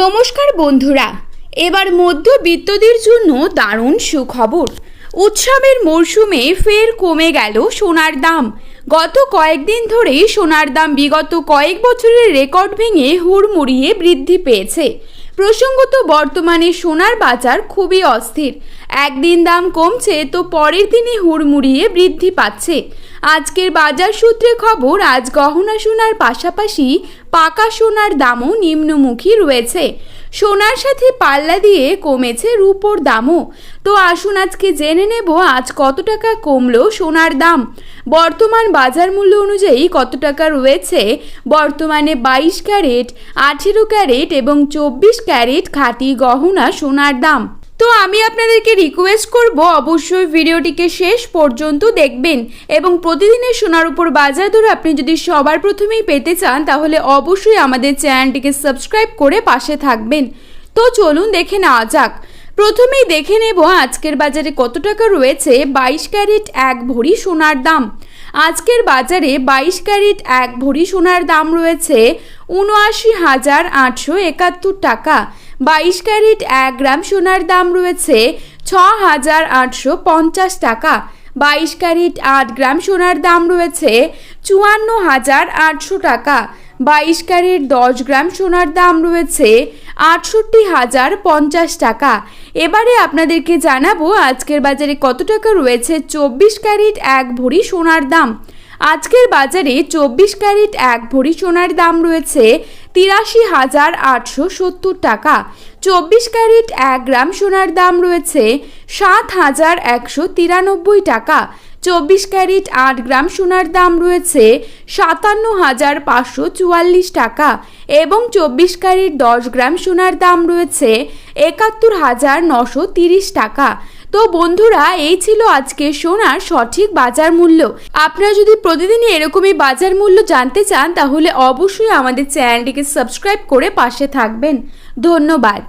নমস্কার বন্ধুরা, এবার মধ্যবিত্তদের জন্য দারুণ সুখবর। উৎসবের মরশুমে ফের কমে গেল সোনার দাম। গত কয়েকদিন ধরেই সোনার দাম বিগত কয়েক বছরের রেকর্ড ভেঙে হুড়মুড়িয়ে বৃদ্ধি পেয়েছে। প্রসঙ্গত বর্তমানে সোনার বাজার খুবই অস্থির। একদিন দাম কমছে তো পরের দিনই হুড়মুড়িয়ে বৃদ্ধি পাচ্ছে। আজকের বাজার সূত্রে খবর, আজ গহনা সোনার পাশাপাশি পাকা সোনার দামও নিম্নমুখী রয়েছে। সোনার সাথে পাল্লা দিয়ে কমেছে রূপোর দামও। তো আসুন আজকে জেনে নেব আজ কত টাকা কমলো সোনার দাম। বর্তমান বাজার মূল্য অনুযায়ী কত টাকা রয়েছে? বর্তমানে বাইশ ক্যারেট, আঠেরো ক্যারেট এবং চব্বিশ ক্যারেট খাঁটি গহনা সোনার দাম। তো আমি আপনাদেরকে রিকোয়েস্ট করব অবশ্যই ভিডিওটিকে শেষ পর্যন্ত দেখবেন এবং প্রতিদিনের সোনার উপর বাজার দর আপনি যদি সবার প্রথমেই পেতে চান, তাহলে অবশ্যই আমাদের চ্যানেলটিকে সাবস্ক্রাইব করে পাশে থাকবেন। তো চলুন দেখে নেওয়া যাক। প্রথমেই দেখে নেব আজকের বাজারে কত টাকা রয়েছে। বাইশ ক্যারেট এক ভরি সোনার দাম। আজকের বাজারে বাইশ ক্যারেট এক ভরি সোনার দাম রয়েছে উনআশি হাজার আটশো একাত্তর টাকা। বাইশ ক্যারেট এক গ্রাম সোনার দাম রয়েছে ছ হাজার আটশো পঞ্চাশ টাকা। বাইশ ক্যারেট আট গ্রাম সোনার দাম রয়েছে চুয়ান্ন হাজার আটশো টাকা। বাইশ ক্যারেট দশ গ্রাম সোনার দাম রয়েছে আটষট্টি হাজার পঞ্চাশ টাকা। এবারে আপনাদেরকে জানাব আজকের বাজারে কত টাকা রয়েছে? চব্বিশ ক্যারেট এক ভরি সোনার দাম। আজকের বাজারে চব্বিশ ক্যারেট এক ভরি সোনার দাম রয়েছে তিরাশি হাজার আটশো সত্তর টাকা। চব্বিশ ক্যারেট এক গ্রাম সোনার দাম রয়েছে সাত হাজার একশো তিরানব্বই টাকা। চব্বিশ ক্যারেট আট গ্রাম সোনার দাম রয়েছে সাতান্ন হাজার পাঁচশো চুয়াল্লিশ টাকা এবং চব্বিশ ক্যারেট দশ গ্রাম সোনার দাম রয়েছে একাত্তর হাজার নশো তিরিশ টাকা। তো বন্ধুরা, এই ছিল আজকে সোনার সঠিক বাজার মূল্য। আপনারা যদি প্রতিদিনই এরকমই বাজার মূল্য জানতে চান, তাহলে অবশ্যই আমাদের চ্যানেলটিকে সাবস্ক্রাইব করে পাশে থাকবেন। ধন্যবাদ।